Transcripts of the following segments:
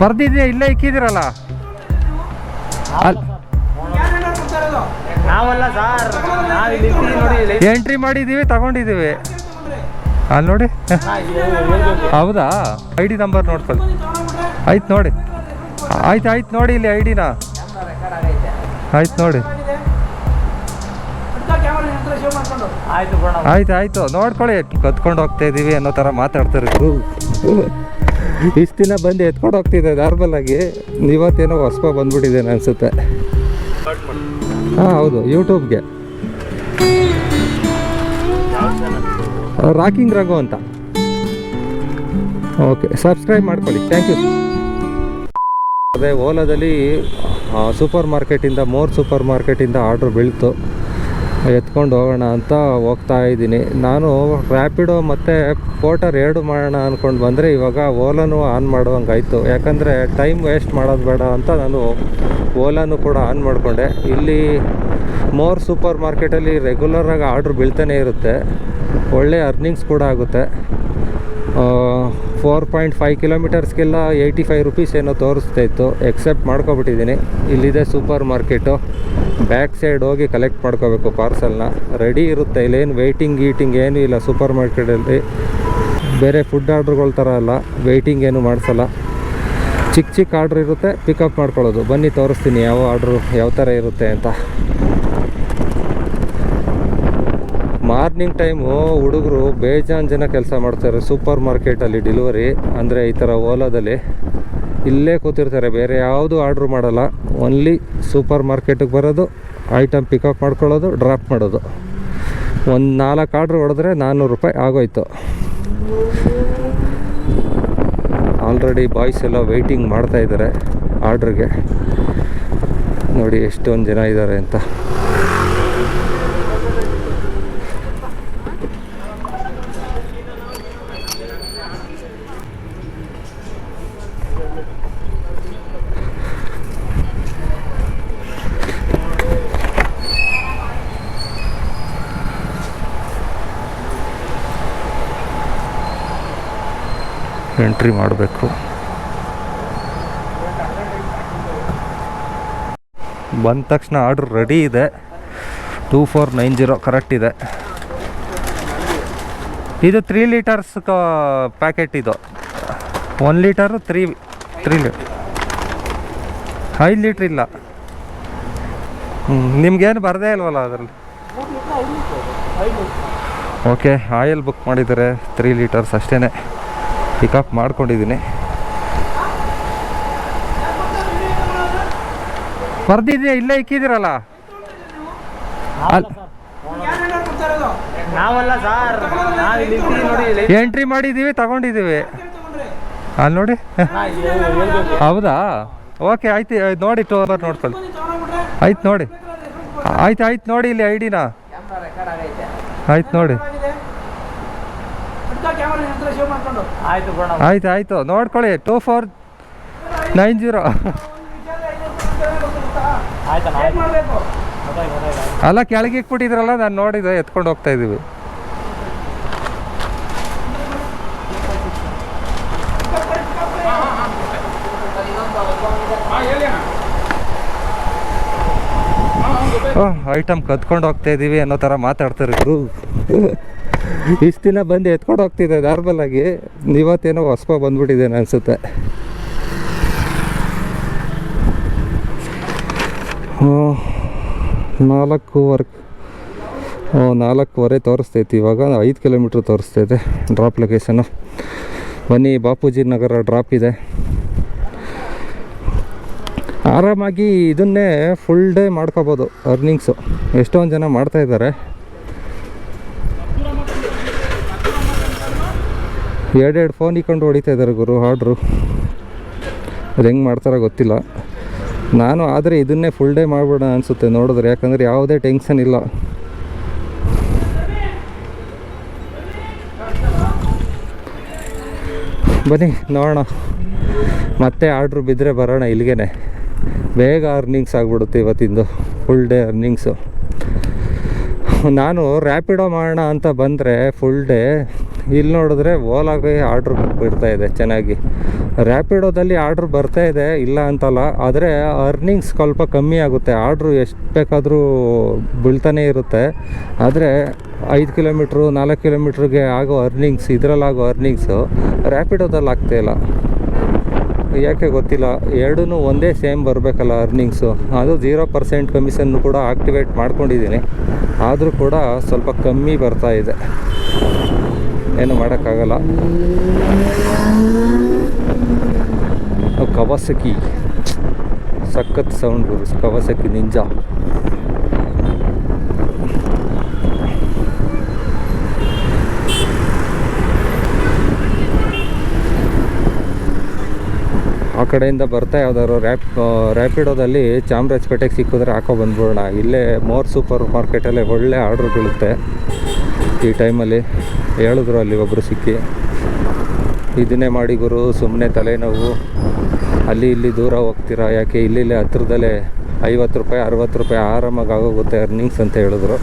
ಬರ್ದಿದ್ಯಾ ಇಲ್ಲೇ ಇಕ್ಕಿದಿರಲ್ಲ ಎಂಟ್ರಿ ಮಾಡಿದ್ದೀವಿ ತಗೊಂಡಿದ್ದೀವಿ. ಅಲ್ಲಿ ನೋಡಿ. ಹೌದಾ? ಐ ಡಿ ನಂಬರ್ ನೋಡ್ಕೊಳ್ಳಿ. ಆಯ್ತು ನೋಡಿ. ಆಯ್ತು ಆಯ್ತು ನೋಡಿ ಇಲ್ಲಿ ಐ ಡಿನ ಆಯ್ತು ನೋಡಿ. ಆಯ್ತು ಆಯ್ತು ನೋಡ್ಕೊಳ್ಳಿ ಕತ್ಕೊಂಡು ಹೋಗ್ತಾ ಇದೀವಿ ಅನ್ನೋ ಥರ ಮಾತಾಡ್ತಾರೆ ಇಷ್ಟು ದಿನ ಬಂದು ಎತ್ಕೊಂಡು ಹೋಗ್ತಿದ್ದೆ ನಾರ್ಮಲ್ ಆಗಿ. ಇವತ್ತೇನೋ ಹೊಸಪ ಬಂದ್ಬಿಟ್ಟಿದ್ದೇನೆ ಅನ್ಸುತ್ತೆ. ಹಾಂ, ಹೌದು ಯೂಟ್ಯೂಬ್ಗೆ ರಾಕಿಂಗ್ ರಘು ಅಂತ. ಓಕೆ ಸಬ್ಸ್ಕ್ರೈಬ್ ಮಾಡ್ಕೊಳ್ಳಿ. ಥ್ಯಾಂಕ್ ಯು ಅದೇ ಓಲಾದಲ್ಲಿ ಸೂಪರ್ ಮಾರ್ಕೆಟಿಂದ ಮೋರ್ ಸೂಪರ್ ಮಾರ್ಕೆಟಿಂದ ಆರ್ಡ್ರ್ ಬೀಳ್ತು. ಎತ್ಕೊಂಡು ಹೋಗೋಣ ಅಂತ ಹೋಗ್ತಾ ಇದ್ದೀನಿ. ನಾನು ರ್ಯಾಪಿಡೋ ಮತ್ತು ಪೋಟರ್ ಎರಡು ಮಾಡೋಣ ಅಂದ್ಕೊಂಡು ಬಂದರೆ ಇವಾಗ ಓಲಾನು ಆನ್ ಮಾಡುವಂಗಾಯಿತು. ಯಾಕಂದರೆ ಟೈಮ್ ವೇಸ್ಟ್ ಮಾಡೋದು ಬೇಡ ಅಂತ ನಾನು ಓಲಾನು ಕೂಡ ಆನ್ ಮಾಡಿಕೊಂಡೆ. ಇಲ್ಲಿ ಮೋರ್ ಸೂಪರ್ ಮಾರ್ಕೆಟಲ್ಲಿ ರೆಗ್ಯುಲರಾಗಿ ಆರ್ಡ್ರ್ ಬೀಳ್ತಾನೆ ಇರುತ್ತೆ. ಒಳ್ಳೆ ಅರ್ನಿಂಗ್ಸ್ ಕೂಡ ಆಗುತ್ತೆ. ಫೋರ್ ಪಾಯಿಂಟ್ ಫೈವ್ ಕಿಲೋಮೀಟರ್ಸ್ಗೆಲ್ಲ ಏಯ್ಟಿ ಫೈವ್ ರುಪೀಸ್ ಏನೋ ತೋರಿಸ್ತಾ ಇತ್ತು. ಎಕ್ಸೆಪ್ಟ್ ಮಾಡ್ಕೊಬಿಟ್ಟಿದ್ದೀನಿ. ಇಲ್ಲಿದೆ ಸೂಪರ್ ಮಾರ್ಕೆಟು ಬ್ಯಾಕ್ ಸೈಡ್ ಹೋಗಿ ಕಲೆಕ್ಟ್ ಮಾಡ್ಕೋಬೇಕು ಪಾರ್ಸಲ್ನ ರೆಡಿ ಇರುತ್ತೆ. ಇಲ್ಲೇನು ವೆಯ್ಟಿಂಗ್ ಗೀಟಿಂಗ್ ಏನೂ ಇಲ್ಲ ಸೂಪರ್ ಮಾರ್ಕೆಟಲ್ಲಿ ಬೇರೆ ಫುಡ್ ಆರ್ಡ್ರ್ಗಳ ಥರ ಅಲ್ಲ. ವೆಯ್ಟಿಂಗ್ ಏನು ಮಾಡಿಸಲ್ಲ. ಚಿಕ್ಕ ಚಿಕ್ಕ ಆರ್ಡ್ರ್ ಇರುತ್ತೆ. ಪಿಕಪ್ ಮಾಡ್ಕೊಳ್ಳೋದು. ಬನ್ನಿ ತೋರಿಸ್ತೀನಿ ಯಾವ ಆರ್ಡ್ರು ಯಾವ ಥರ ಇರುತ್ತೆ ಅಂತ. ಮಾರ್ನಿಂಗ್ ಟೈಮು ಹುಡುಗರು ಬೇಜಾನ್ ಜನ ಕೆಲಸ ಮಾಡ್ತಾರೆ. ಸೂಪರ್ ಮಾರ್ಕೆಟಲ್ಲಿ ಡೆಲಿವರಿ, ಅಂದರೆ ಈ ಥರ ಓಲಾದಲ್ಲಿ. ಇಲ್ಲೇ ಕೂತಿರ್ತಾರೆ, ಬೇರೆ ಯಾವುದು ಆರ್ಡ್ರ್ ಮಾಡಲ್ಲ. ಓನ್ಲಿ ಸೂಪರ್ ಮಾರ್ಕೆಟಿಗೆ ಬರೋದು, ಐಟಮ್ ಪಿಕಪ್ ಮಾಡ್ಕೊಳ್ಳೋದು ಡ್ರಾಪ್ ಮಾಡೋದು. ಒಂದು ನಾಲ್ಕು ಆರ್ಡ್ರ್ ಹೊಡೆದ್ರೆ ನಾನ್ನೂರು ರೂಪಾಯಿ ಆಗೋಯ್ತು. ಆಲ್ರೆಡಿ ಬಾಯ್ಸ್ ಎಲ್ಲ ವೆಯ್ಟಿಂಗ್ ಮಾಡ್ತಾ ಇದ್ದಾರೆ ಆರ್ಡ್ರಿಗೆ. ನೋಡಿ ಎಷ್ಟೊಂದು ಜನ ಇದ್ದಾರೆ ಅಂತ. ಎಂಟ್ರಿ ಮಾಡಬೇಕು. ಬಂದ ತಕ್ಷಣ ಆರ್ಡ್ರ್ ರೆಡಿ ಇದೆ. Two four nine zero correct ಇದೆ. ಇದು ತ್ರೀ ಲೀಟರ್ಸ್ ಪ್ಯಾಕೆಟ್ ಇದು. One litre three three litre ಐದು ಲೀಟ್ರ್ ಇಲ್ಲ. ನಿಮ್ಗೇನು ಬರದೇ ಇಲ್ವಲ್ಲ ಅದರಲ್ಲಿ? ಓಕೆ ಆಯಿಲ್ ಬುಕ್ ಮಾಡಿದ್ದಾರೆ ತ್ರೀ ಲೀಟರ್ಸ್ ಅಷ್ಟೇ ಪಿಕಪ್ ಮಾಡ್ಕೊಂಡಿದ್ದೀನಿ. ಬರ್ದಿದ್ಯಾ? ಇಲ್ಲೇ ಇಕ್ಕಿದಿರಲ್ಲ ಎಂಟ್ರಿ ಮಾಡಿದ್ದೀವಿ ತಗೊಂಡಿದ್ದೀವಿ. ಅಲ್ಲಿ ನೋಡಿ. ಹೌದಾ? ಓಕೆ ಆಯ್ತು ಆಯ್ತು ನೋಡಿ ಟೂ ಅವರ್ ನೋಡ್ಕೊಳ್ಳಿ. ಆಯ್ತು ನೋಡಿ. ಆಯ್ತು ಆಯ್ತು ನೋಡಿ ಇಲ್ಲಿ ಐ ಡಿನ ಆಯ್ತು ನೋಡಿ. ಆಯ್ತು ಆಯ್ತು ಆಯಿತು. ನೋಡ್ಕೊಳ್ಳಿ. Two four nine zero. ಅಲ್ಲ ಕೆಳಗೆ ಇಕ್ಬಿಟ್ಟಿದ್ರಲ್ಲ ನಾನು ನೋಡಿದೆ ಎತ್ಕೊಂಡು ಹೋಗ್ತಾ ಇದ್ದೀವಿ ಐಟಮ್ ಕದ್ಕೊಂಡು ಹೋಗ್ತಾ ಇದೀವಿ ಅನ್ನೋ ಥರ ಮಾತಾಡ್ತಾರೆ ಇಷ್ಟು ದಿನ ಬಂದು ಎತ್ಕೊಂಡು ಹೋಗ್ತಿದ್ದೆ ನಾರ್ಮಲ್ ಆಗಿ. ಇವತ್ತೇನೋ ಹೊಸಪ ಬಂದ್ಬಿಟ್ಟಿದ್ದೇನೆ ಅನಿಸುತ್ತೆ. ನಾಲ್ಕೂವರೆ ನಾಲ್ಕೂವರೆ ತೋರಿಸ್ತೈತಿ. ಇವಾಗ ಐದು ಕಿಲೋಮೀಟ್ರ್ ತೋರಿಸ್ತೈತೆ ಡ್ರಾಪ್ ಲೊಕೇಶನ್ನು ಬನ್ನಿ, ಬಾಪೂಜಿ ನಗರ ಡ್ರಾಪ್ ಇದೆ. ಆರಾಮಾಗಿ ಇದನ್ನೇ ಫುಲ್ ಡೇ ಮಾಡ್ಕೋಬೋದು ಅರ್ನಿಂಗ್ಸು ಎಷ್ಟೊಂದು ಜನ ಮಾಡ್ತಾ ಎರಡೆರಡು ಫೋನ್ ಇಕ್ಕೊಂಡು ಹೊಡಿತಾ ಇದ್ದಾರೆ ಗುರು ಆರ್ಡ್ರು ಅದು ಹೆಂಗೆ ಮಾಡ್ತಾರೋ ಗೊತ್ತಿಲ್ಲ. ನಾನು ಆದರೆ ಇದನ್ನೇ ಫುಲ್ ಡೇ ಮಾಡಿಬಿಡೋಣ ಅನಿಸುತ್ತೆ ನೋಡಿದ್ರೆ, ಯಾಕಂದರೆ ಯಾವುದೇ ಟೆನ್ಷನ್ ಇಲ್ಲ. ಬನ್ನಿ, ನೋಡೋಣ. ಮತ್ತೆ ಆರ್ಡ್ರು ಬಿದ್ದರೆ ಬರೋಣ ಇಲ್ಲಿಗೆ ಬೇಗ ಅರ್ನಿಂಗ್ಸ್ ಆಗಿಬಿಡುತ್ತೆ ಇವತ್ತಿಂದು ಫುಲ್ ಡೇ ಅರ್ನಿಂಗ್ಸು ನಾನು ರ್ಯಾಪಿಡೋ ಮಾಡೋಣ ಅಂತ ಬಂದರೆ ಫುಲ್ ಡೇ ಇಲ್ಲಿ ನೋಡಿದ್ರೆ ಓಲಾಗೆ ಆರ್ಡ್ರ್ ಬಿಡ್ತಾ ಇದೆ ಚೆನ್ನಾಗಿ. ರ್ಯಾಪಿಡೋದಲ್ಲಿ ಆರ್ಡ್ರ್ ಬರ್ತಾ ಇದೆ, ಇಲ್ಲ ಅಂತಲ್ಲ, ಆದರೆ ಅರ್ನಿಂಗ್ಸ್ ಸ್ವಲ್ಪ ಕಮ್ಮಿ ಆಗುತ್ತೆ. ಆರ್ಡ್ರು ಎಷ್ಟು ಬೇಕಾದರೂ ಬೀಳ್ತಾನೆ ಇರುತ್ತೆ. ಆದರೆ ಐದು ಕಿಲೋಮೀಟ್ರು, ನಾಲ್ಕು ಕಿಲೋಮೀಟ್ರಿಗೆ ಆಗೋ ಅರ್ನಿಂಗ್ಸ್ ಇದರಲ್ಲಾಗೋ ಅರ್ನಿಂಗ್ಸು ರ್ಯಾಪಿಡೋದಲ್ಲಿ ಆಗ್ತಾಯಿಲ್ಲ ಯಾಕೆ ಗೊತ್ತಿಲ್ಲ ಎರಡೂ ಒಂದೇ ಸೇಮ್ ಬರಬೇಕಲ್ಲ ಅರ್ನಿಂಗ್ಸು ಅದು ಜೀರೋ ಪರ್ಸೆಂಟ್ ಕಮಿಷನ್ ಕೂಡ ಆಕ್ಟಿವೇಟ್ ಮಾಡ್ಕೊಂಡಿದ್ದೀನಿ. ಆದರೂ ಕೂಡ ಸ್ವಲ್ಪ ಕಮ್ಮಿ ಬರ್ತಾ ಇದೆ. ಮಾಡೋಕ್ಕಾಗಲ್ಲ. ಕವಾಸಕಿ. ಸಖತ್ ಸೌಂಡ್ ಗುರು, ಕವಾಸಕಿ ನಿಂಜಾ. ಆ ಕಡೆಯಿಂದ ಬರ್ತಾ ಯಾವ್ದಾದ್ರು ರ್ಯಾಪ್ ರ್ಯಾಪಿಡೋದಲ್ಲಿ ಚಾಮರಾಜಪೇಟೆಗೆ ಸಿಕ್ಕಿದ್ರೆ ಹಾಕೋ ಬಂದ್ಬಿಡೋಣ. ಇಲ್ಲೇ ಮೋರ್ ಸೂಪರ್ ಮಾರ್ಕೆಟಲ್ಲೇ ಒಳ್ಳೆ ಆರ್ಡ್ರ್ ಬೀಳುತ್ತೆ. ಈ ಟೈಮಲ್ಲಿ ಹೇಳಿದ್ರು ಅಲ್ಲಿ ಒಬ್ಬರು ಸಿಕ್ಕಿ ಇದನ್ನೇ ಮಾಡಿ ಗುರು ಸುಮ್ಮನೆ ತಲೆನೋವು. ಅಲ್ಲಿ ಇಲ್ಲಿ ದೂರ ಹೋಗ್ತೀರಾ? ಯಾಕೆ ಇಲ್ಲಿ ಇಲ್ಲಿ ಹತ್ರದಲ್ಲೇ ಐವತ್ತು ರೂಪಾಯಿ, ಅರವತ್ತು ರೂಪಾಯಿ ಆರಾಮಾಗಿ ಆಗೋಗುತ್ತೆ ಅರ್ನಿಂಗ್ಸ್ ಅಂತ ಹೇಳಿದ್ರು.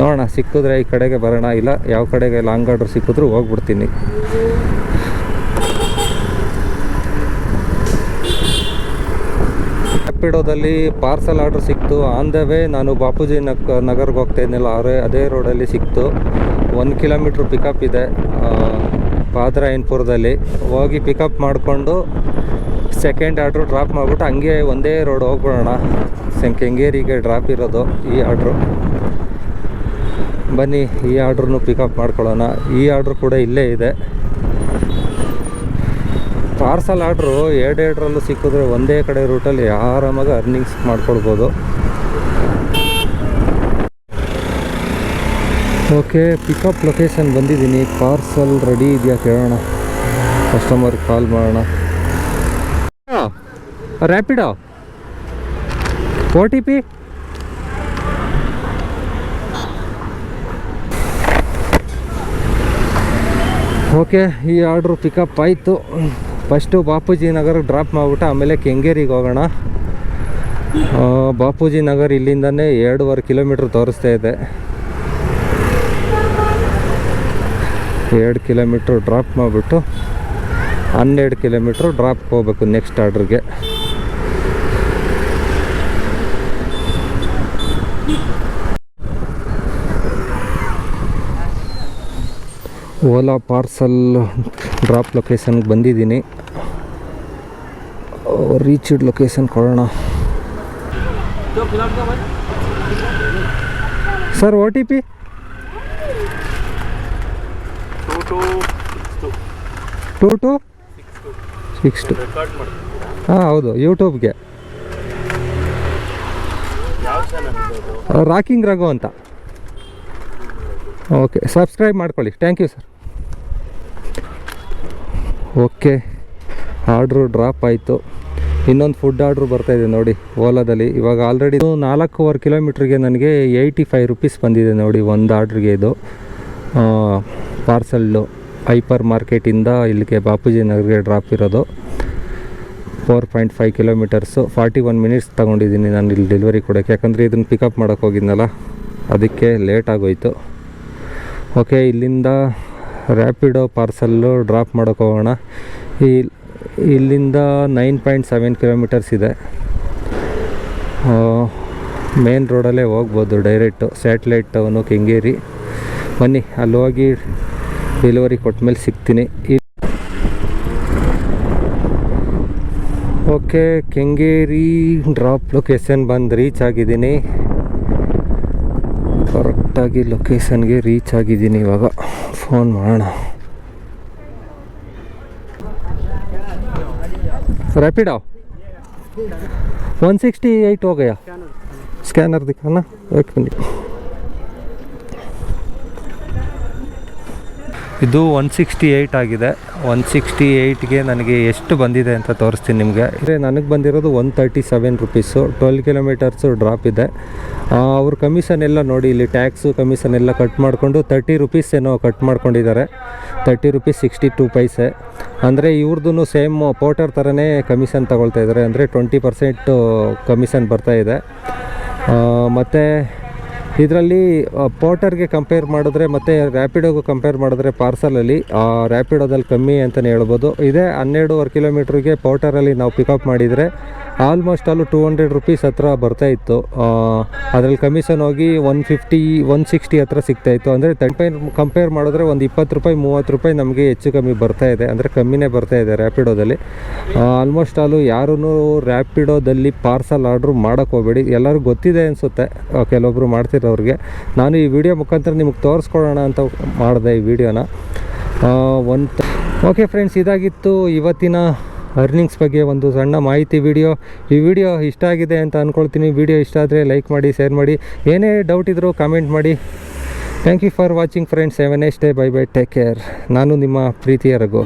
ನೋಡೋಣ, ಸಿಕ್ಕಿದ್ರೆ ಈ ಕಡೆಗೆ ಬರೋಣ, ಇಲ್ಲ ಯಾವ ಕಡೆಗೆ ಲಾಂಗ್ ಆರ್ಡ್ರ್ ಸಿಕ್ಕಿದ್ರು ಹೋಗ್ಬಿಡ್ತೀನಿ. ರ್ಯಾಪಿಡೋದಲ್ಲಿ ಪಾರ್ಸಲ್ ಆರ್ಡರ್ ಸಿಕ್ತು. ಆನ್ ದ ವೇ ನಾನು ಬಾಪೂಜಿ ನಕ್, ನಗರ್ಗೆ ಹೋಗ್ತಾ ಇದ್ನಲ್ಲ ಅದೇ ಅದೇ ರೋಡಲ್ಲಿ ಸಿಕ್ತು. ಒಂದು ಕಿಲೋಮೀಟ್ರ್ ಪಿಕಪ್ ಇದೆ ಪಾದ್ರಾಯನ್ಪುರದಲ್ಲಿ. ಹೋಗಿ ಪಿಕಪ್ ಮಾಡಿಕೊಂಡು ಸೆಕೆಂಡ್ ಆರ್ಡ್ರು ಡ್ರಾಪ್ ಮಾಡಿಬಿಟ್ಟು ಹಂಗೆ ಒಂದೇ ರೋಡ್ ಹೋಗ್ಬಿಡೋಣ. ಕೆಂಗೇರಿಗೆ ಡ್ರಾಪ್ ಇರೋದು ಈ ಆರ್ಡ್ರು. ಬನ್ನಿ, ಈ ಆರ್ಡ್ರನ್ನು ಪಿಕಪ್ ಮಾಡ್ಕೊಳ್ಳೋಣ. ಈ ಆರ್ಡ್ರ್ ಕೂಡ ಇಲ್ಲೇ ಇದೆ. ಪಾರ್ಸಲ್ ಆರ್ಡ್ರು ಎರಡೆರಡರಲ್ಲೂ ಸಿಕ್ಕಿದ್ರೆ ಒಂದೇ ಕಡೆ ರೂಟಲ್ಲಿ ಆರಾಮಾಗಿ ಅರ್ನಿಂಗ್ಸ್ ಮಾಡ್ಕೊಳ್ಬೋದು. ಓಕೆ ಪಿಕಪ್ ಲೊಕೇಶನ್ ಬಂದಿದ್ದೀನಿ. ಪಾರ್ಸಲ್ ರೆಡಿ ಇದೆಯಾ ಕೇಳೋಣ. ಕಸ್ಟಮರ್ ಕಾಲ್ ಮಾಡೋಣ. Rapido O T P okay, ಈ ಆರ್ಡ್ರು ಪಿಕಪ್ ಆಯಿತು. ಫಸ್ಟು ಬಾಪೂಜಿ ನಗರ ಡ್ರಾಪ್ ಮಾಡಿಬಿಟ್ಟು ಆಮೇಲೆ ಕೆಂಗೇರಿಗೆ ಹೋಗೋಣ. ಬಾಪೂಜಿ ನಗರ್ ಇಲ್ಲಿಂದನೇ ಎರಡೂವರೆ ಕಿಲೋಮೀಟ್ರ್ ತೋರಿಸ್ತಾ ಇದೆ. ಎರಡು ಕಿಲೋಮೀಟ್ರ್ ಡ್ರಾಪ್ ಮಾಡಿಬಿಟ್ಟು ಹನ್ನೆರಡು ಕಿಲೋಮೀಟ್ರ್ ಡ್ರಾಪ್ ಹೋಗ್ಬೇಕು ನೆಕ್ಸ್ಟ್ ಆರ್ಡ್ರಿಗೆ. ಓಲಾ ಪಾರ್ಸಲ್ ಡ್ರಾಪ್ ಲೊಕೇಶನ್ಗೆ ಬಂದಿದ್ದೀನಿ. ರೀಚ್ಡ್ ಲೊಕೇಶನ್ ಕೊಡೋಣ. Sir O T P two two six two ಹಾಂ, ಹೌದು ಯೂಟ್ಯೂಬ್ಗೆ ರಾಕಿಂಗ್ ರಘು ಅಂತ. ಓಕೆ ಸಬ್ಸ್ಕ್ರೈಬ್ ಮಾಡ್ಕೊಳ್ಳಿ. Thank you sir okay order drop ಆಯಿತು. ಇನ್ನೊಂದು ಫುಡ್ ಆರ್ಡ್ರ್ ಬರ್ತಾ ಇದೆ ನೋಡಿ, ಓಲಾದಲ್ಲಿ. ಇವಾಗ ಆಲ್ರೆಡಿ ನಾಲ್ಕೂವರೆ ಕಿಲೋಮೀಟ್ರಿಗೆ ನನಗೆ ಏಯ್ಟಿ ಫೈವ್ ರುಪೀಸ್ ಬಂದಿದೆ ನೋಡಿ ಒಂದು ಆರ್ಡ್ರಿಗೆ ಇದು. ಪಾರ್ಸಲ್ಲು ಹೈಪರ್ ಮಾರ್ಕೆಟಿಂದ ಇಲ್ಲಿಗೆ ಬಾಪೂಜಿ ನಗರಿಗೆ ಡ್ರಾಪ್ ಇರೋದು. Four point five kilometres forty one minutes ತೊಗೊಂಡಿದ್ದೀನಿ ನಾನು ಇಲ್ಲಿ ಡೆಲಿವರಿ ಕೊಡೋಕ್ಕೆ. ಯಾಕಂದರೆ ಇದನ್ನು ಪಿಕಪ್ ಮಾಡೋಕ್ಕೆ ಹೋಗಿದ್ನಲ್ಲ, ಅದಕ್ಕೆ ಲೇಟ್ ಆಗೋಯ್ತು. ಓಕೆ ಇಲ್ಲಿಂದ ರ್ಯಾಪಿಡೋ ಪಾರ್ಸಲ್ಲು ಡ್ರಾಪ್ ಮಾಡೋಕ್ಕೆ ಹೋಗೋಣ. ಈ ಇಲ್ಲಿಂದ ನೈನ್ ಪಾಯಿಂಟ್ ಸೆವೆನ್ ಕಿಲೋಮೀಟರ್ಸ್ ಇದೆ. ಮೇನ್ ರೋಡಲ್ಲೇ ಹೋಗ್ಬೋದು ಡೈರೆಕ್ಟು ಸ್ಯಾಟ್ಲೈಟ್ ಟೌನು ಕೆಂಗೇರಿ. ಬನ್ನಿ ಅಲ್ಲಿ ಹೋಗಿ ಡೆಲಿವರಿ ಕೊಟ್ಮೇಲೆ ಸಿಗ್ತೀನಿ. ಈ ಓಕೆ, ಕೆಂಗೇರಿ ಡ್ರಾಪ್ ಲೊಕೇಶನ್ ಬಂದು ರೀಚ್ ಆಗಿದ್ದೀನಿ. ಕರೆಕ್ಟಾಗಿ ಲೊಕೇಶನ್ಗೆ ರೀಚ್ ಆಗಿದ್ದೀನಿ ಇವಾಗ. ಫೋನ್ ಮಾಡೋಣ. रैपिडो वन सिक्सटी एट हो गया स्कैनर दिखाना एक मिनट ಇದು ಒನ್ ಸಿಕ್ಸ್ಟಿ ಏಯ್ಟ್ ಆಗಿದೆ ಒನ್ ಸಿಕ್ಸ್ಟಿ ಏಯ್ಟ್ಗೆ ನನಗೆ ಎಷ್ಟು ಬಂದಿದೆ ಅಂತ ತೋರಿಸ್ತೀನಿ ನಿಮಗೆ. ಅಂದರೆ ನನಗೆ ಬಂದಿರೋದು one thirty seven rupees. Twelve kilometres drop ಇದೆ. ಅವ್ರ ಕಮಿಷನ್ ಎಲ್ಲ ನೋಡಿ, ಇಲ್ಲಿ ಟ್ಯಾಕ್ಸು ಕಮಿಷನ್ ಎಲ್ಲ ಕಟ್ ಮಾಡಿಕೊಂಡು ತರ್ಟಿ ರುಪೀಸ್ ಏನೋ ಕಟ್ ಮಾಡ್ಕೊಂಡಿದ್ದಾರೆ. ತರ್ಟಿ ರುಪೀಸ್ ಸಿಕ್ಸ್ಟಿ ಟೂ ಪೈಸೆ. ಅಂದರೆ ಇವ್ರದ್ದು ಸೇಮ್ ಪೋಟರ್ ಥರನೇ ಕಮಿಷನ್ ತಗೊಳ್ತಾ ಇದ್ದಾರೆ ಅಂದರೆ ಟ್ವೆಂಟಿ ಪರ್ಸೆಂಟು ಕಮಿಷನ್ ಬರ್ತಾ ಇದೆ. ಮತ್ತು ಇದರಲ್ಲಿ ಪೋರ್ಟರ್ಗೆ ಕಂಪೇರ್ ಮಾಡಿದ್ರೆ ಮತ್ತು ರ್ಯಾಪಿಡೋಗೂ ಕಂಪೇರ್ ಮಾಡಿದ್ರೆ ಪಾರ್ಸಲಲ್ಲಿ ರ್ಯಾಪಿಡೋದಲ್ಲಿ ಕಮ್ಮಿ ಅಂತಲೇ ಹೇಳ್ಬೋದು. ಇದೇ ಹನ್ನೆರಡೂವರೆ ಕಿಲೋಮೀಟ್ರಿಗೆ ಪೋರ್ಟರಲ್ಲಿ ನಾವು ಪಿಕಪ್ ಮಾಡಿದರೆ ಆಲ್ಮೋಸ್ಟ್ ಅಲ್ಲೂ ಟೂ ಹಂಡ್ರೆಡ್ ರುಪೀಸ್ ಹತ್ರ ಬರ್ತಾ ಇತ್ತು. ಅದರಲ್ಲಿ ಕಮಿಷನ್ ಹೋಗಿ ಒನ್ ಫಿಫ್ಟಿ ಒನ್ ಸಿಕ್ಸ್ಟಿ ಹತ್ರ ಸಿಗ್ತಾ ಇತ್ತು. ಅಂದರೆ ಕಂಪೇರ್ ಕಂಪೇರ್ ಮಾಡಿದ್ರೆ ಒಂದು ಇಪ್ಪತ್ತು ರೂಪಾಯಿ, ಮೂವತ್ತು ರೂಪಾಯಿ ನಮಗೆ ಹೆಚ್ಚು ಕಮ್ಮಿ ಬರ್ತಾ ಇದೆ. ಅಂದರೆ ಕಮ್ಮಿನೇ ಬರ್ತಾ ಇದೆ ರ್ಯಾಪಿಡೋದಲ್ಲಿ ಆಲ್ಮೋಸ್ಟ್ ಅಲ್ಲೂ ಯಾರೂ ರ್ಯಾಪಿಡೋದಲ್ಲಿ ಪಾರ್ಸಲ್ ಆರ್ಡ್ರ್ ಮಾಡೋಕ್ಕೆ ಹೋಗಬೇಡಿ. ಎಲ್ಲರಿಗೂ ಗೊತ್ತಿದೆ ಅನಿಸುತ್ತೆ. ಕೆಲವೊಬ್ಬರು ಮಾಡ್ತಿರೋರಿಗೆ ನಾನು ಈ ವಿಡಿಯೋ ಮುಖಾಂತರ ನಿಮಗೆ ತೋರಿಸ್ಕೊಡೋಣ ಅಂತ ಮಾಡಿದೆ ಈ ವಿಡಿಯೋನ ಒಂದು ಓಕೆ ಫ್ರೆಂಡ್ಸ್ ಇದಾಗಿತ್ತು ಇವತ್ತಿನ ಅರ್ನಿಂಗ್ಸ್ ಬಗ್ಗೆ ಒಂದು ಸಣ್ಣ ಮಾಹಿತಿ ವಿಡಿಯೋ ಈ ವಿಡಿಯೋ ಇಷ್ಟ ಆಗಿದೆ ಅಂತ ಅಂದ್ಕೊಳ್ತೀನಿ ವಿಡಿಯೋ ಇಷ್ಟ ಆದರೆ ಲೈಕ್ ಮಾಡಿ ಶೇರ್ ಮಾಡಿ. ಏನೇ ಡೌಟ್ ಇದ್ದರೂ ಕಾಮೆಂಟ್ ಮಾಡಿ. Thank you for watching friends seven S day bye bye take care ನಾನು ನಿಮ್ಮ ಪ್ರೀತಿಯ ರಘು.